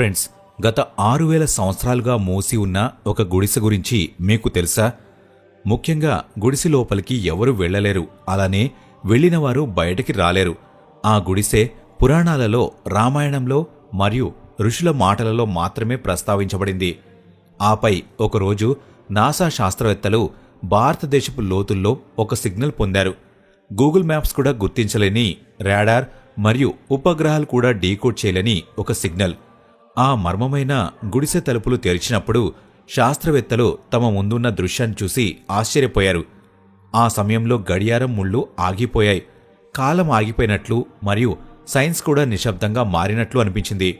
Friends గత ఆరు వేల సంవత్సరాలుగా మూసి ఉన్న ఒక గుడిసె గురించి మీకు తెలుసా? ముఖ్యంగా గుడిసె లోపలికి ఎవరు వెళ్ళలేరు. అలానే వెళ్ళిన వారు బయటికి రాలేరు. ఆ గుడిసె పురాణాలలో రామాయణంలో మరియు ఋషుల మాటలలో మాత్రమే ప్రస్తావించబడింది. ఆపై ఒకరోజు నాసా శాస్త్రవేత్తలు భారతదేశపు లోతుల్లో ఒక సిగ్నల్ పొందారు. గూగుల్ మ్యాప్స్ కూడా గుర్తించలేని రాడార్ మరియు ఉపగ్రహాలు కూడా డీకోడ్ చేయలేని ఒక సిగ్నల్. ఆ మర్మమైన గుడిసె తలుపులు తెరిచినప్పుడు శాస్త్రవేత్తలు తమ ముందున్న దృశ్యాన్ని చూసి ఆశ్చర్యపోయారు. ఆ సమయంలో గడియారం ముళ్ళు ఆగిపోయాయి. కాలం ఆగిపోయినట్లు మరియు సైన్స్ కూడా నిశ్శబ్దంగా మారినట్లు అనిపించింది.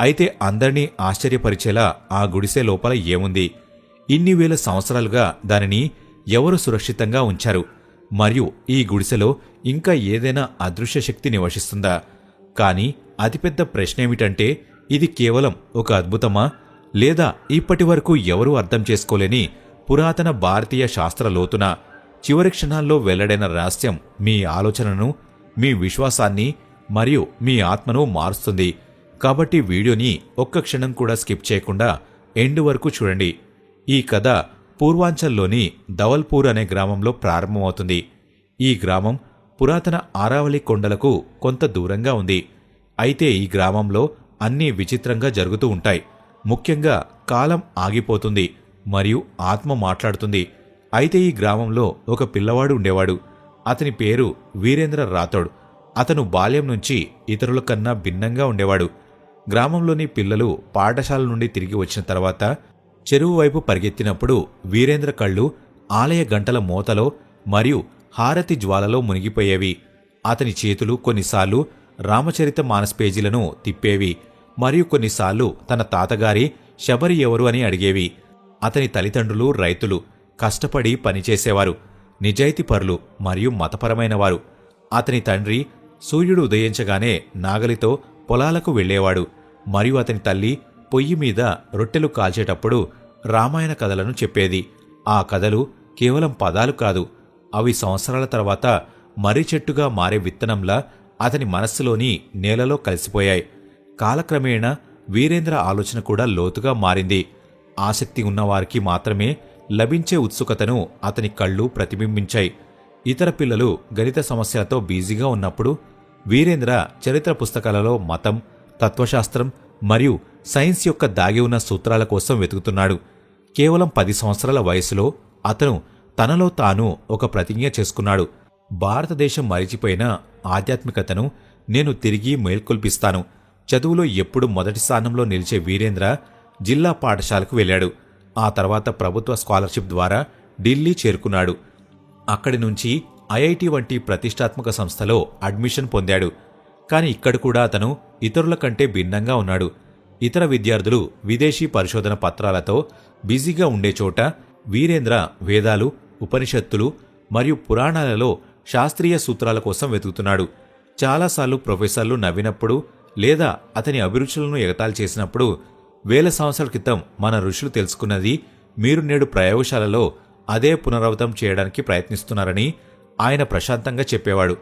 అయితే అందరినీ ఆశ్చర్యపరిచేలా ఆ గుడిసె లోపల ఏముంది? ఇన్ని వేల సంవత్సరాలుగా దానిని ఎవరు సురక్షితంగా ఉంచారు? మరియు ఈ గుడిసెలో ఇంకా ఏదైనా అదృశ్య శక్తి నివసిస్తుందా? కానీ అతిపెద్ద ప్రశ్నేమిటంటే ఏమిటంటే ఇది కేవలం ఒక అద్భుతమా? లేదా ఇప్పటి వరకు ఎవరూ అర్థం చేసుకోలేని పురాతన భారతీయ శాస్త్ర లోతున చివరి క్షణాల్లో వెల్లడైన రహస్యం మీ ఆలోచనను మీ విశ్వాసాన్ని మరియు మీ ఆత్మను మారుస్తుంది. కాబట్టి వీడియోని ఒక్క క్షణం కూడా స్కిప్ చేయకుండా ఎండ్ వరకు చూడండి. ఈ కథ పూర్వాంచల్లోని ధవల్పూర్ అనే గ్రామంలో ప్రారంభమవుతుంది. ఈ గ్రామం పురాతన ఆరావళి కొండలకు కొంత దూరంగా ఉంది. అయితే ఈ గ్రామంలో అన్నీ విచిత్రంగా జరుగుతూ ఉంటాయి. ముఖ్యంగా కాలం ఆగిపోతుంది మరియు ఆత్మ మాట్లాడుతుంది. అయితే ఈ గ్రామంలో ఒక పిల్లవాడు ఉండేవాడు. అతని పేరు వీరేంద్ర రాథోడ్. అతను బాల్యం నుంచి ఇతరుల కన్నా భిన్నంగా ఉండేవాడు. గ్రామంలోని పిల్లలు పాఠశాల నుండి తిరిగి వచ్చిన తర్వాత చెరువు వైపు పరిగెత్తినప్పుడు వీరేంద్ర కళ్ళు ఆలయ గంటల మోతలో మరియు హారతి జ్వాలలో మునిగిపోయేవి. అతని చేతులు కొన్నిసార్లు రామచరిత మానస్ పేజీలను తిప్పేవి. మరియు కొన్నిసార్లు తన తాతగారి శబరి ఎవరు అని అడిగేవి. అతని తల్లిదండ్రులు రైతులు కష్టపడి పనిచేసేవారు నిజాయితీపరులు మరియు మతపరమైనవారు. అతని తండ్రి సూర్యుడు ఉదయించగానే నాగలితో పొలాలకు వెళ్ళేవాడు మరియు అతని తల్లి పొయ్యి మీద రొట్టెలు కాల్చేటప్పుడు రామాయణ కథలను చెప్పేది. ఆ కథలు కేవలం పదాలు కాదు అవి సంవత్సరాల తర్వాత మర్రి చెట్టుగా మారే విత్తనంలా అతని మనస్సులోని నేలలో కలిసిపోయాయి. కాలక్రమేణా వీరేంద్ర ఆలోచన కూడా లోతుగా మారింది. ఆసక్తి ఉన్నవారికి మాత్రమే లభించే ఉత్సుకతను అతని కళ్ళు ప్రతిబింబించాయి. ఇతర పిల్లలు గణిత సమస్యలతో బిజీగా ఉన్నప్పుడు వీరేంద్ర చరిత్ర పుస్తకాలలో మతం తత్వశాస్త్రం మరియు సైన్స్ యొక్క దాగి ఉన్న సూత్రాల కోసం వెతుకుతున్నాడు. కేవలం పది సంవత్సరాల వయసులో అతను తనలో తాను ఒక ప్రతిజ్ఞ చేసుకున్నాడు. భారతదేశం మరిచిపోయిన ఆధ్యాత్మికతను నేను తిరిగి మేల్కొల్పిస్తాను. చదువులో ఎప్పుడు మొదటి స్థానంలో నిలిచే వీరేంద్ర జిల్లా పాఠశాలకు వెళ్ళాడు. ఆ తర్వాత ప్రభుత్వ స్కాలర్షిప్ ద్వారా ఢిల్లీ చేరుకున్నాడు. అక్కడి నుంచి ఐఐటి వంటి ప్రతిష్టాత్మక సంస్థలో అడ్మిషన్ పొందాడు. కాని ఇక్కడ కూడా అతను ఇతరుల కంటే భిన్నంగా ఉన్నాడు. ఇతర విద్యార్థులు విదేశీ పరిశోధన పత్రాలతో బిజీగా ఉండే చోట వీరేంద్ర వేదాలు ఉపనిషత్తులు మరియు పురాణాలలో శాస్త్రీయ సూత్రాల కోసం వెతుకుతున్నాడు. చాలాసార్లు ప్రొఫెసర్లు నవ్వినప్పుడు లేదా అతని అభిరుచులను ఎగతాళి చేసినప్పుడు వేల సంవత్సరాల క్రితం మన ఋషులు తెలుసుకున్నది మీరు నేడు ప్రయోగశాలలో అదే పునరావృతం చేయడానికి ప్రయత్నిస్తున్నారని ఆయన ప్రశాంతంగా చెప్పేవాడు.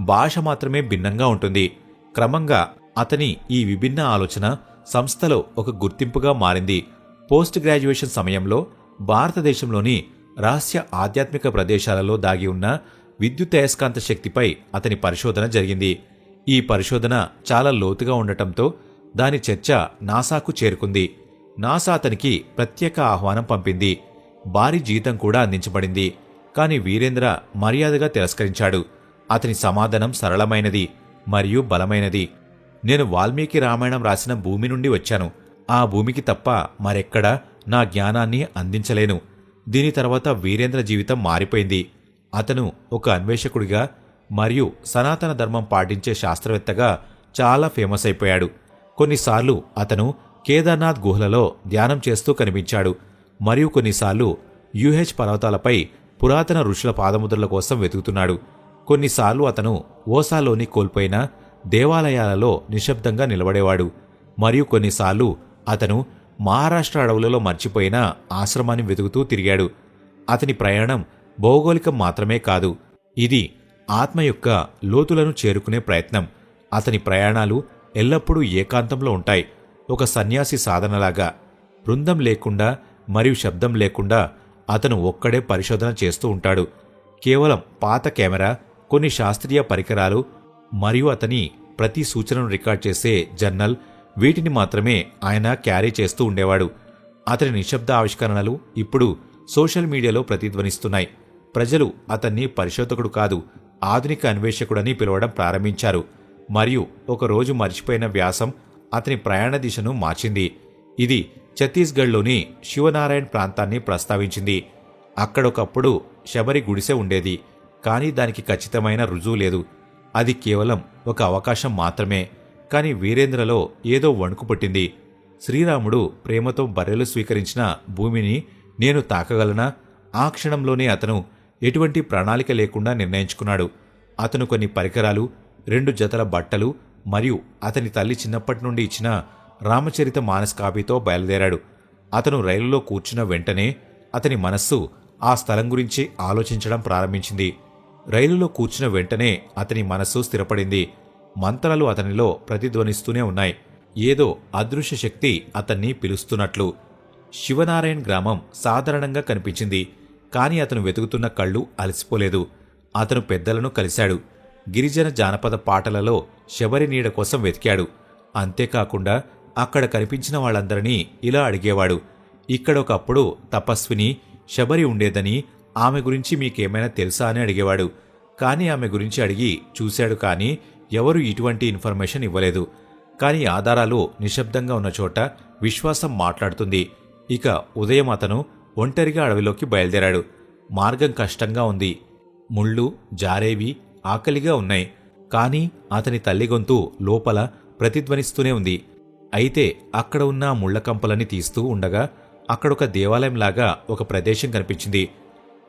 భాష మాత్రమే భిన్నంగా ఉంటుంది. క్రమంగా అతని ఈ విభిన్న ఆలోచన సంస్థలో ఒక గుర్తింపుగా మారింది. పోస్ట్ గ్రాడ్యుయేషన్ సమయంలో భారతదేశంలోని రహస్య ఆధ్యాత్మిక ప్రదేశాలలో దాగి ఉన్న విద్యుత్ అయస్కాంత శక్తిపై అతని పరిశోధన జరిగింది. ఈ పరిశోధన చాలా లోతుగా ఉండటంతో దాని చర్చ నాసాకు చేరుకుంది. నాసా అతనికి ప్రత్యేక ఆహ్వానం పంపింది. భారీ జీతం కూడా అందించబడింది. కాని వీరేంద్ర మర్యాదగా తిరస్కరించాడు. అతని సమాధానం సరళమైనది మరియు బలమైనది. నేను వాల్మీకి రామాయణం రాసిన భూమి నుండి వచ్చాను. ఆ భూమికి తప్ప మరెక్కడా నా జ్ఞానాన్ని అందించలేను. దీని తర్వాత వీరేంద్ర జీవితం మారిపోయింది. అతను ఒక అన్వేషకుడిగా మరియు సనాతన ధర్మం పాటించే శాస్త్రవేత్తగా చాలా ఫేమస్ అయిపోయాడు. కొన్నిసార్లు అతను కేదార్నాథ్ గుహలలో ధ్యానం చేస్తూ కనిపించాడు. మరియు కొన్నిసార్లు యుహెచ్ పర్వతాలపై పురాతన ఋషుల పాదముద్రల కోసం వెతుకుతున్నాడు. కొన్నిసార్లు అతను ఓసాలోని కోల్పోయిన దేవాలయాలలో నిశ్శబ్దంగా నిలబడేవాడు. మరియు కొన్నిసార్లు అతను మహారాష్ట్ర అడవులలో మర్చిపోయిన ఆశ్రమాన్ని వెతుకుతూ తిరిగాడు. అతని ప్రయాణం భౌగోళికం మాత్రమే కాదు. ఇది ఆత్మ యొక్క లోతులను చేరుకునే ప్రయత్నం. అతని ప్రయాణాలు ఎల్లప్పుడూ ఏకాంతంలో ఉంటాయి. ఒక సన్యాసి సాధనలాగా బృందం లేకుండా మరియు శబ్దం లేకుండా అతను ఒక్కడే పరిశోధన చేస్తూ ఉంటాడు. కేవలం పాత కెమెరా కొన్ని శాస్త్రీయ పరికరాలు మరియు అతని ప్రతి సూచనను రికార్డ్ చేసే జర్నల్ వీటిని మాత్రమే ఆయన క్యారీ చేస్తూ ఉండేవాడు. అతని నిశ్శబ్ద ఆవిష్కరణలు ఇప్పుడు సోషల్ మీడియాలో ప్రతిధ్వనిస్తున్నాయి. ప్రజలు అతన్ని పరిశోధకుడు కాదు ఆధునిక అన్వేషకుడని పిలవడం ప్రారంభించారు. మరియు ఒకరోజు మర్చిపోయిన వ్యాసం అతని ప్రయాణ దిశను మార్చింది. ఇది ఛత్తీస్గఢ్లోని శివనారాయణ్ ప్రాంతాన్ని ప్రస్తావించింది. అక్కడొకప్పుడు శబరి గుడిసె ఉండేది. కానీ దానికి ఖచ్చితమైన రుజువు లేదు. అది కేవలం ఒక అవకాశం మాత్రమే. కాని వీరేంద్రలో ఏదో వణుకు పుట్టింది. శ్రీరాముడు ప్రేమతో బర్రెలు స్వీకరించిన భూమిని నేను తాకగలనా? ఆ క్షణంలోనే అతను ఎటువంటి ప్రణాళిక లేకుండా నిర్ణయించుకున్నాడు. అతను కొన్ని పరికరాలు రెండు జతల బట్టలు మరియు అతని తల్లి చిన్నప్పటి నుండి ఇచ్చిన రామచరిత మానస్ కాపీతో బయలుదేరాడు. అతను రైలులో కూర్చున్న వెంటనే అతని మనస్సు ఆ స్థలం గురించి ఆలోచించడం ప్రారంభించింది. రైలులో కూర్చున్న వెంటనే అతని మనస్సు స్థిరపడింది. మంత్రాలు అతనిలో ప్రతిధ్వనిస్తూనే ఉన్నాయి. ఏదో అదృశ్య శక్తి అతన్ని పిలుస్తున్నట్లు. శివనారాయణ్ గ్రామం సాధారణంగా కనిపించింది. కాని అతను వెతుకుతున్న కళ్ళు అలసిపోలేదు. అతను పెద్దలను కలిశాడు. గిరిజన జానపద పాటలలో శబరి నీడ కోసం వెతికాడు. అంతేకాకుండా అక్కడ కనిపించిన వాళ్ళందరినీ ఇలా అడిగేవాడు. ఇక్కడ ఒకప్పుడు తపస్విని శబరి ఉండేదని ఆమె గురించి మీకేమైనా తెలుసా? అని అడిగేవాడు. కానీ ఆమె గురించి అడిగి చూశాడు కానీ ఎవరు ఇటువంటి ఇన్ఫర్మేషన్ ఇవ్వలేదు. కానీ ఆధారాలు నిశ్శబ్దంగా ఉన్న చోట విశ్వాసం మాట్లాడుతుంది. ఇక ఉదయం అతను ఒంటరిగా అడవిలోకి బయలుదేరాడు. మార్గం కష్టంగా ఉంది. ముళ్ళు జారేవి ఆకలిగా ఉన్నాయి. కానీ అతని తల్లి గొంతు లోపల ప్రతిధ్వనిస్తూనే ఉంది. అయితే అక్కడ ఉన్న ముళ్ళకంపలని ముళ్ళ కంపలని తీస్తూ ఉండగా అక్కడొక దేవాలయంలాగా ఒక ప్రదేశం కనిపించింది.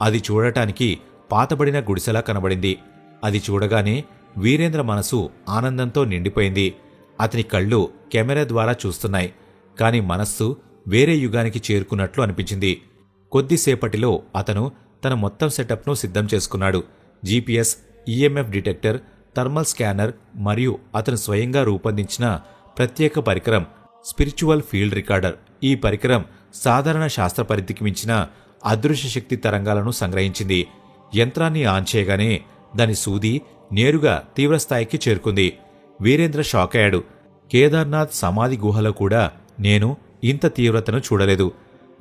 అది చూడటానికి పాతబడిన గుడిసెలా కనబడింది. అది చూడగానే వీరేంద్ర మనసు ఆనందంతో నిండిపోయింది. అతని కళ్ళు కెమెరా ద్వారా చూస్తున్నాయి. కాని మనస్సు వేరే యుగానికి చేరుకున్నట్లు అనిపించింది. కొద్దిసేపటిలో అతను తన మొత్తం సెటప్ను సిద్ధం చేసుకున్నాడు. GPS EMF detector thermal scanner మరియు అతను స్వయంగా రూపొందించిన ప్రత్యేక పరికరం స్పిరిచువల్ ఫీల్డ్ రికార్డర్. ఈ పరికరం సాధారణ శాస్త్ర పరిధికి మించిన అదృశ్య శక్తి తరంగాలను సంగ్రహించింది. యంత్రాన్ని ఆన్ చేయగానే దాని సూది నేరుగా తీవ్రస్థాయికి చేరుకుంది. వీరేంద్ర షాక్ అయ్యాడు. కేదార్నాథ్ సమాధి గుహలో కూడా నేను ఇంత తీవ్రతను చూడలేదు.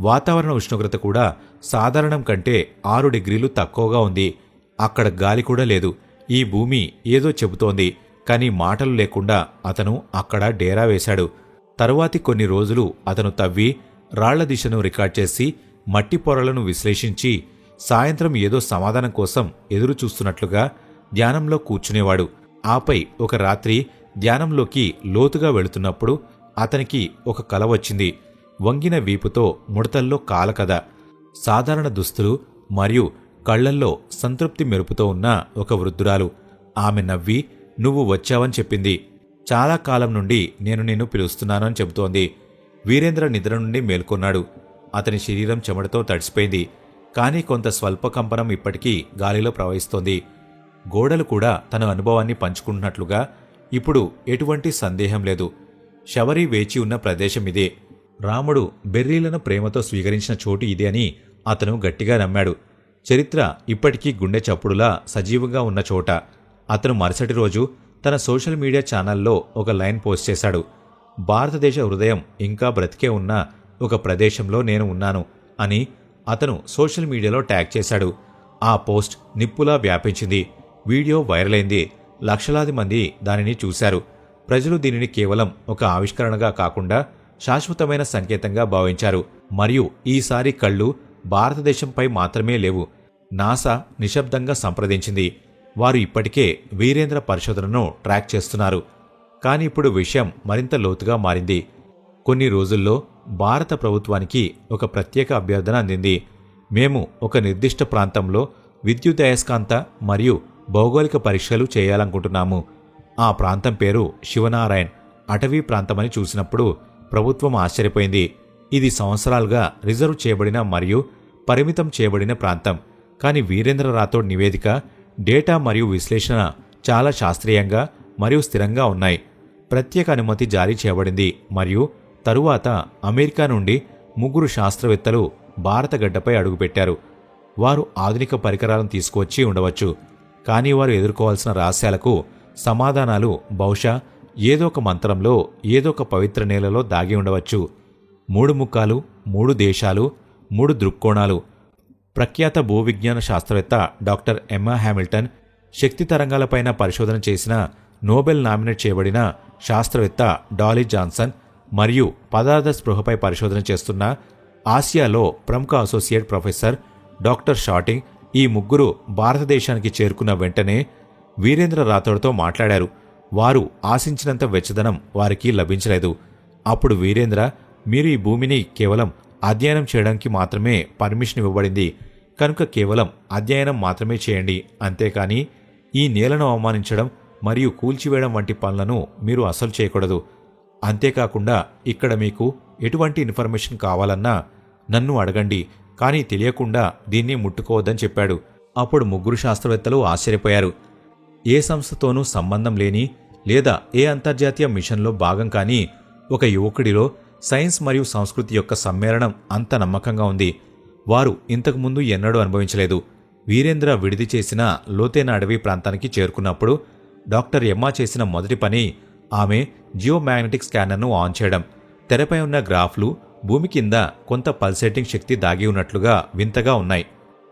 వాతావరణ ఉష్ణోగ్రత కూడా సాధారణం కంటే ఆరు డిగ్రీలు తక్కువగా ఉంది. అక్కడ గాలి కూడా లేదు. ఈ భూమి ఏదో చెబుతోంది. కానీ మాటలు లేకుండా అతను అక్కడ డేరా వేశాడు. తరువాతి కొన్ని రోజులు అతను తవ్వి రాళ్ళ దిశను రికార్డ్ చేసి మట్టి పొరలను విశ్లేషించి సాయంత్రం ఏదో సమాధానం కోసం ఎదురు చూస్తున్నట్లుగా ధ్యానంలో కూర్చునేవాడు. ఆపై ఒక రాత్రి ధ్యానంలోకి లోతుగా వెళుతున్నప్పుడు అతనికి ఒక కల వచ్చింది. వంగిన వీపుతో ముడతల్లో కాలకథ. సాధారణ దుస్తులు మరియు కళ్ళల్లో సంతృప్తి మెరుపుతో ఉన్న ఒక వృద్ధురాలు. ఆమె నవ్వి నువ్వు వచ్చావని చెప్పింది. చాలా కాలం నుండి నేను నిన్ను పిలుస్తున్నానని చెబుతోంది. వీరేంద్ర నిద్ర నుండి మేల్కొన్నాడు. అతని శరీరం చెమటతో తడిసిపోయింది. కానీ కొంత స్వల్ప కంపనం ఇప్పటికీ గాలిలో ప్రవహిస్తోంది. గోడలు కూడా తన అనుభవాన్ని పంచుకుంటున్నట్లుగా ఇప్పుడు ఎటువంటి సందేహం లేదు. శబరి వేచి ఉన్న ప్రదేశం ఇదే. రాముడు బెర్రీలను ప్రేమతో స్వీకరించిన చోటు ఇదే అని అతను గట్టిగా నమ్మాడు. చరిత్ర ఇప్పటికీ గుండె చప్పుడులా సజీవంగా ఉన్న చోట. అతను మరుసటి రోజు తన సోషల్ మీడియా ఛానల్లో ఒక లైన్ పోస్ట్ చేశాడు. భారతదేశ హృదయం ఇంకా బ్రతికే ఉన్న ఒక ప్రదేశంలో నేను ఉన్నాను అని అతను సోషల్ మీడియాలో ట్యాగ్ చేశాడు. ఆ పోస్ట్ నిప్పులా వ్యాపించింది. వీడియో వైరల్ అయింది లక్షలాది మంది దానిని చూశారు. ప్రజలు దీనిని కేవలం ఒక ఆవిష్కరణగా కాకుండా శాశ్వతమైన సంకేతంగా భావించారు. మరియు ఈసారి కళ్ళు భారతదేశంపై మాత్రమే లేవు. నాసా నిశ్శబ్దంగా సంప్రదించింది. వారు ఇప్పటికే వీరేంద్ర పరిశోధనను ట్రాక్ చేస్తున్నారు. కానీ ఇప్పుడు విషయం మరింత లోతుగా మారింది. కొన్ని రోజుల్లో భారత ప్రభుత్వానికి ఒక ప్రత్యేక అభ్యర్థన అందింది. మేము ఒక నిర్దిష్ట ప్రాంతంలో విద్యుత్ అయస్కాంత మరియు భౌగోళిక పరీక్షలు చేయాలనుకుంటున్నాము. ఆ ప్రాంతం పేరు శివనారాయణ్. అటవీ ప్రాంతమని చూసినప్పుడు ప్రభుత్వం ఆశ్చర్యపోయింది. ఇది సంవత్సరాలుగా రిజర్వ్ చేయబడిన మరియు పరిమితం చేయబడిన ప్రాంతం. కానీ వీరేంద్ర రాథోడ్ నివేదిక డేటా మరియు విశ్లేషణ చాలా శాస్త్రీయంగా మరియు స్థిరంగా ఉన్నాయి. ప్రత్యేక అనుమతి జారీ చేయబడింది మరియు తరువాత అమెరికా నుండి ముగ్గురు శాస్త్రవేత్తలు భారత గడ్డపై అడుగుపెట్టారు. వారు ఆధునిక పరికరాలను తీసుకువచ్చి ఉండవచ్చు. కానీ వారు ఎదుర్కోవాల్సిన రహస్యాలకు సమాధానాలు బహుశా ఏదో ఒక మంత్రంలో ఏదో ఒక పవిత్ర నేలలో దాగి ఉండవచ్చు. మూడు ముఖాలు మూడు దేశాలు మూడు దృక్కోణాలు. ప్రఖ్యాత భూవిజ్ఞాన శాస్త్రవేత్త డాక్టర్ ఎమ్మా హ్యామిల్టన్ శక్తి తరంగాలపైన పరిశోధన చేసిన నోబెల్ నామినేట్ చేయబడిన శాస్త్రవేత్త డాలీ జాన్సన్ మరియు పదార్థ స్పృహపై పరిశోధన చేస్తున్న ఆసియాలో ప్రముఖ అసోసియేట్ ప్రొఫెసర్ డాక్టర్ షాటింగ్ ఈ ముగ్గురు భారతదేశానికి చేరుకున్న వెంటనే వీరేంద్ర రాథోడ్తో మాట్లాడారు. వారు ఆశించినంత వెచ్చదనం వారికి లభించలేదు. అప్పుడు వీరేంద్ర మీరు ఈ భూమిని కేవలం అధ్యయనం చేయడానికి మాత్రమే పర్మిషన్ ఇవ్వబడింది. కనుక కేవలం అధ్యయనం మాత్రమే చేయండి. అంతేకాని ఈ నేలను అవమానించడం మరియు కూల్చివేయడం వంటి పనులను మీరు అసలు చేయకూడదు. అంతేకాకుండా ఇక్కడ మీకు ఎటువంటి ఇన్ఫర్మేషన్ కావాలన్నా నన్ను అడగండి. కానీ తెలియకుండా దీన్ని ముట్టుకోవద్దని చెప్పాడు. అప్పుడు ముగ్గురు శాస్త్రవేత్తలు ఆశ్చర్యపోయారు. ఏ సంస్థతోనూ సంబంధం లేని లేదా ఏ అంతర్జాతీయ మిషన్లో భాగం కాని ఒక యువకుడిలో సైన్స్ మరియు సంస్కృతి యొక్క సమ్మేళనం అంత నమ్మకంగా ఉంది. వారు ఇంతకుముందు ఎన్నడూ అనుభవించలేదు. వీరేంద్ర విడిది చేసిన లోతైన అడవి ప్రాంతానికి చేరుకున్నప్పుడు డాక్టర్ ఎమ్మా చేసిన మొదటి పని ఆమె జియోమాగ్నెటిక్ స్కానర్ను ఆన్ చేయడం. తెరపై ఉన్న గ్రాఫ్లు భూమి కింద కొంత పల్సేటింగ్ శక్తి దాగి ఉన్నట్లుగా వింతగా ఉన్నాయి.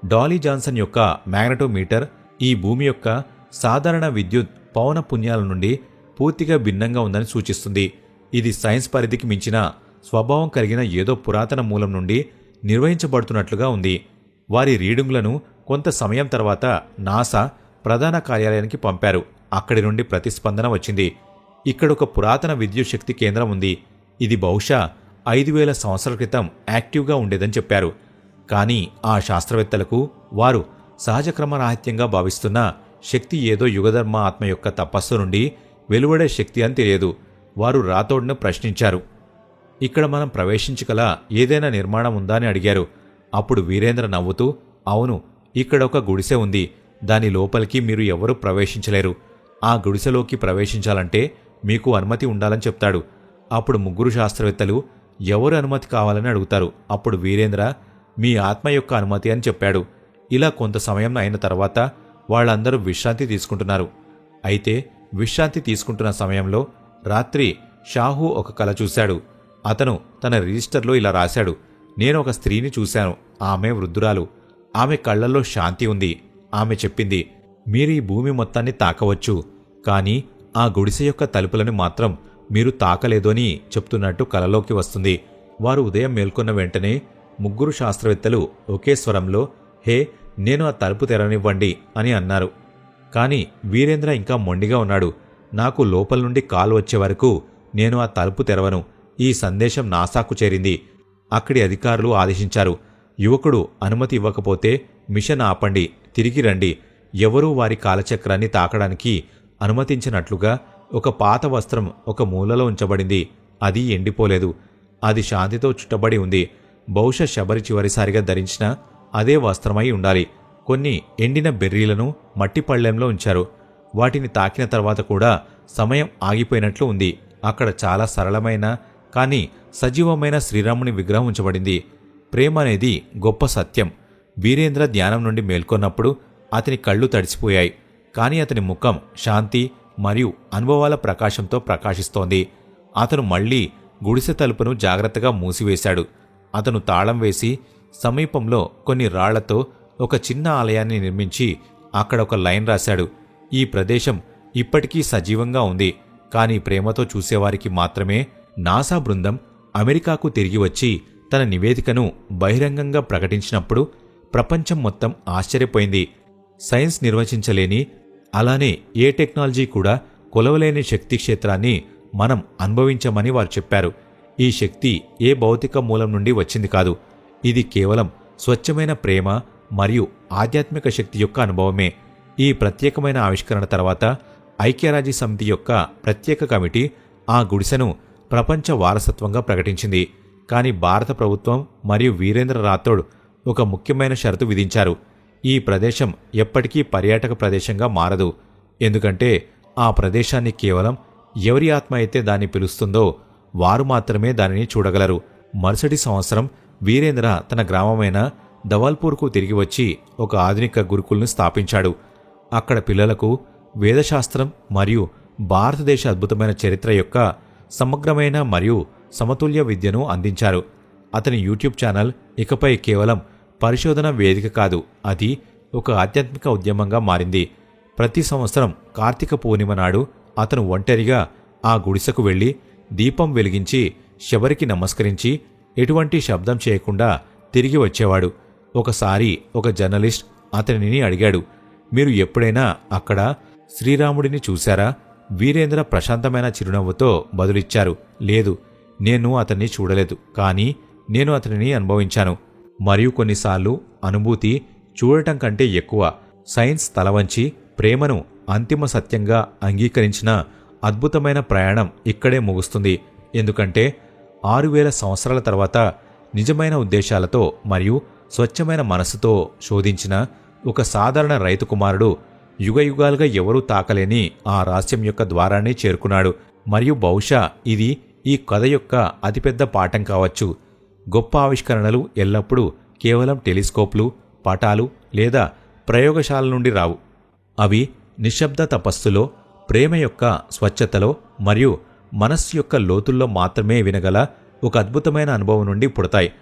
డాలీ జాన్సన్ యొక్క మ్యాగ్నటోమీటర్ ఈ భూమి యొక్క సాధారణ విద్యుత్ పవన పుణ్యాల నుండి పూర్తిగా భిన్నంగా ఉందని సూచిస్తుంది. ఇది సైన్స్ పరిధికి మించిన స్వభావం కలిగిన ఏదో పురాతన మూలం నుండి నిర్వహించబడుతున్నట్లుగా ఉంది. వారి రీడింగులను కొంత సమయం తర్వాత నాసా ప్రధాన కార్యాలయానికి పంపారు. అక్కడి నుండి ప్రతిస్పందన వచ్చింది. ఇక్కడ ఒక పురాతన విద్యుత్ శక్తి కేంద్రం ఉంది. ఇది బహుశా ఐదు వేల సంవత్సరాల క్రితం యాక్టివ్గా ఉండేదని చెప్పారు. కానీ ఆ శాస్త్రవేత్తలకు వారు సహజ క్రమరాహిత్యంగా భావిస్తున్న శక్తి ఏదో యుగధర్మ ఆత్మ యొక్క తపస్సు నుండి వెలువడే శక్తి అని తెలియదు. వారు రాథోడ్ను ప్రశ్నించారు. ఇక్కడ మనం ప్రవేశించగల ఏదైనా నిర్మాణం ఉందా అని అడిగారు. అప్పుడు వీరేంద్ర నవ్వుతూ అవును ఇక్కడ ఒక గుడిసె ఉంది. దాని లోపలికి మీరు ఎవరూ ప్రవేశించలేరు. ఆ గుడిసెలోకి ప్రవేశించాలంటే మీకు అనుమతి ఉండాలని చెప్తాడు. అప్పుడు ముగ్గురు శాస్త్రవేత్తలు ఎవరు అనుమతి కావాలని అడుగుతారు. అప్పుడు వీరేంద్ర మీ ఆత్మ యొక్క అనుమతి అని చెప్పాడు. ఇలా కొంత సమయం అయిన తర్వాత వాళ్ళందరూ విశ్రాంతి తీసుకుంటున్నారు. అయితే విశ్రాంతి తీసుకుంటున్న సమయంలో రాత్రి షాహు ఒక కల చూశాడు. అతను తన రిజిస్టర్లో ఇలా రాశాడు. నేను ఒక స్త్రీని చూశాను. ఆమె వృద్ధురాలు. ఆమె కళ్ళల్లో శాంతి ఉంది. ఆమె చెప్పింది మీరు ఈ భూమి మొత్తాన్ని తాకవచ్చు. కానీ ఆ గుడిసె యొక్క తలుపులను మాత్రం మీరు తాకలేదు అని చెప్తున్నట్టు కలలోకి వస్తుంది. వారు ఉదయం మేల్కొన్న వెంటనే ముగ్గురు శాస్త్రవేత్తలు ఒకే స్వరంలో హే నేను ఆ తలుపు తెరనివ్వండి అని అన్నారు. కానీ వీరేంద్ర ఇంకా మొండిగా ఉన్నాడు. నాకు లోపల నుండి కాల్ వచ్చే వరకు నేను ఆ తలుపు తెరవను. ఈ సందేశం నాసాకు చేరింది. అక్కడి అధికారులు ఆదేశించారు. యువకుడు అనుమతి ఇవ్వకపోతే మిషన్ ఆపండి తిరిగి రండి. ఎవరూ వారి కాలచక్రాన్ని తాకడానికి అనుమతించినట్లుగా ఒక పాత వస్త్రం ఒక మూలలో ఉంచబడింది. అది ఎండిపోలేదు. అది శాంతితో చుట్టబడి ఉంది. బహుశా శబరి చివరిసారిగా ధరించిన అదే వస్త్రమై ఉండాలి. కొన్ని ఎండిన బెర్రీలను మట్టి పళ్ళెంలో ఉంచారు. వాటిని తాకిన తర్వాత కూడా సమయం ఆగిపోయినట్లు ఉంది. అక్కడ చాలా సరళమైన కానీ సజీవమైన శ్రీరాముని విగ్రహం ఉంచబడింది. ప్రేమ అనేది గొప్ప సత్యం. వీరేంద్ర ధ్యానం నుండి మేల్కొన్నప్పుడు అతని కళ్ళు తడిసిపోయాయి. కానీ అతని ముఖం శాంతి మరియు అనుభవాల ప్రకాశంతో ప్రకాశిస్తోంది. అతను మళ్ళీ గుడిసె తలుపును జాగ్రత్తగా మూసివేశాడు. అతను తాళం వేసి సమీపంలో కొన్ని రాళ్ళతో ఒక చిన్న ఆలయాన్ని నిర్మించి అక్కడ ఒక లైన్ రాశాడు. ఈ ప్రదేశం ఇప్పటికీ సజీవంగా ఉంది. కానీ ప్రేమతో చూసేవారికి మాత్రమే నాసా బృందం అమెరికాకు తిరిగి వచ్చి తన నివేదికను బహిరంగంగా ప్రకటించినప్పుడు ప్రపంచం మొత్తం ఆశ్చర్యపోయింది. సైన్స్ నిర్వచించలేని అలానే ఏ టెక్నాలజీ కూడా కొలవలేని శక్తి క్షేత్రాన్ని మనం అనుభవించమని వారు చెప్పారు. ఈ శక్తి ఏ భౌతిక మూలం నుండి వచ్చింది కాదు. ఇది కేవలం స్వచ్ఛమైన ప్రేమ మరియు ఆధ్యాత్మిక శక్తి యొక్క అనుభవమే. ఈ ప్రత్యేకమైన ఆవిష్కరణ తర్వాత ఐక్యరాజ్య సమితి యొక్క ప్రత్యేక కమిటీ ఆ గుడిసెను ప్రపంచ వారసత్వంగా ప్రకటించింది. కానీ భారత ప్రభుత్వం మరియు వీరేంద్ర రాథోడ్ ఒక ముఖ్యమైన షరతు విధించారు. ఈ ప్రదేశం ఎప్పటికీ పర్యాటక ప్రదేశంగా మారదు. ఎందుకంటే ఆ ప్రదేశాన్ని కేవలం ఎవరి ఆత్మ అయితే దాన్ని పిలుస్తుందో వారు మాత్రమే దానిని చూడగలరు. మరుసటి సంవత్సరం వీరేంద్ర తన గ్రామమైన దవాల్పూర్కు తిరిగి వచ్చి ఒక ఆధునిక గురుకుల్ను స్థాపించాడు. అక్కడ పిల్లలకు వేదశాస్త్రం మరియు భారతదేశ అద్భుతమైన చరిత్ర యొక్క సమగ్రమైన మరియు సమతుల్య విద్యను అందించారు. అతని యూట్యూబ్ ఛానల్ ఇకపై కేవలం పరిశోధన వేదిక కాదు అది ఒక ఆధ్యాత్మిక ఉద్యమంగా మారింది. ప్రతి సంవత్సరం కార్తీక పూర్ణిమ నాడు అతను ఒంటరిగా ఆ గుడిసెకు వెళ్ళి దీపం వెలిగించి శబరికి నమస్కరించి ఎటువంటి శబ్దం చేయకుండా తిరిగి వచ్చేవాడు. ఒకసారి ఒక జర్నలిస్ట్ అతనిని అడిగాడు మీరు ఎప్పుడైనా అక్కడ శ్రీరాముడిని చూశారా? వీరేంద్ర ప్రశాంతమైన చిరునవ్వుతో బదులిచ్చారు. లేదు నేను అతన్ని చూడలేదు కానీ నేను అతనిని అనుభవించాను. మరియు కొన్నిసార్లు అనుభూతి చూడటం కంటే ఎక్కువ సైన్స్ తలవంచి ప్రేమను అంతిమ సత్యంగా అంగీకరించిన అద్భుతమైన ప్రయాణం ఇక్కడే ముగుస్తుంది. ఎందుకంటే ఆరు వేల సంవత్సరాల తర్వాత నిజమైన ఉద్దేశాలతో మరియు స్వచ్ఛమైన మనసుతో శోధించిన ఒక సాధారణ రైతు కుమారుడు యుగయుగాలుగా ఎవరూ తాకలేని ఆ రహస్యం యొక్క ద్వారాన్ని చేరుకున్నాడు. మరియు బహుశా ఇది ఈ కథ యొక్క అతిపెద్ద పాఠం కావచ్చు. గొప్ప ఆవిష్కరణలు ఎల్లప్పుడూ కేవలం టెలిస్కోప్లు పటాలు లేదా ప్రయోగశాల నుండి రావు. అవి నిశ్శబ్ద తపస్సులో ప్రేమ యొక్క స్వచ్ఛతలో మరియు మనస్సు యొక్క లోతుల్లో మాత్రమే వినగల ఒక అద్భుతమైన అనుభవం నుండి పుడతాయి.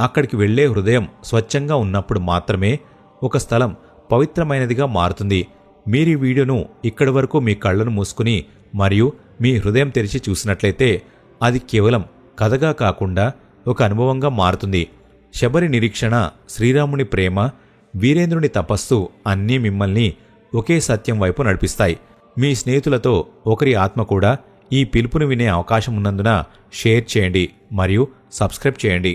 అక్కడికి వెళ్ళే హృదయం స్వచ్ఛంగా ఉన్నప్పుడు మాత్రమే ఒక స్థలం పవిత్రమైనదిగా మారుతుంది. మీరు ఈ వీడియోను ఇక్కడి వరకు మీ కళ్ళను మూసుకుని మరియు మీ హృదయం తెరిచి చూసినట్లయితే అది కేవలం కథగా కాకుండా ఒక అనుభవంగా మారుతుంది. శబరి నిరీక్షణ శ్రీరాముని ప్రేమ వీరేంద్రుని తపస్సు అన్నీ మిమ్మల్ని ఒకే సత్యం వైపు నడిపిస్తాయి. మీ స్నేహితులతో ఒకరి ఆత్మ కూడా ఈ పిలుపును వినే అవకాశం ఉన్నందున షేర్ చేయండి మరియు సబ్స్క్రైబ్ చేయండి.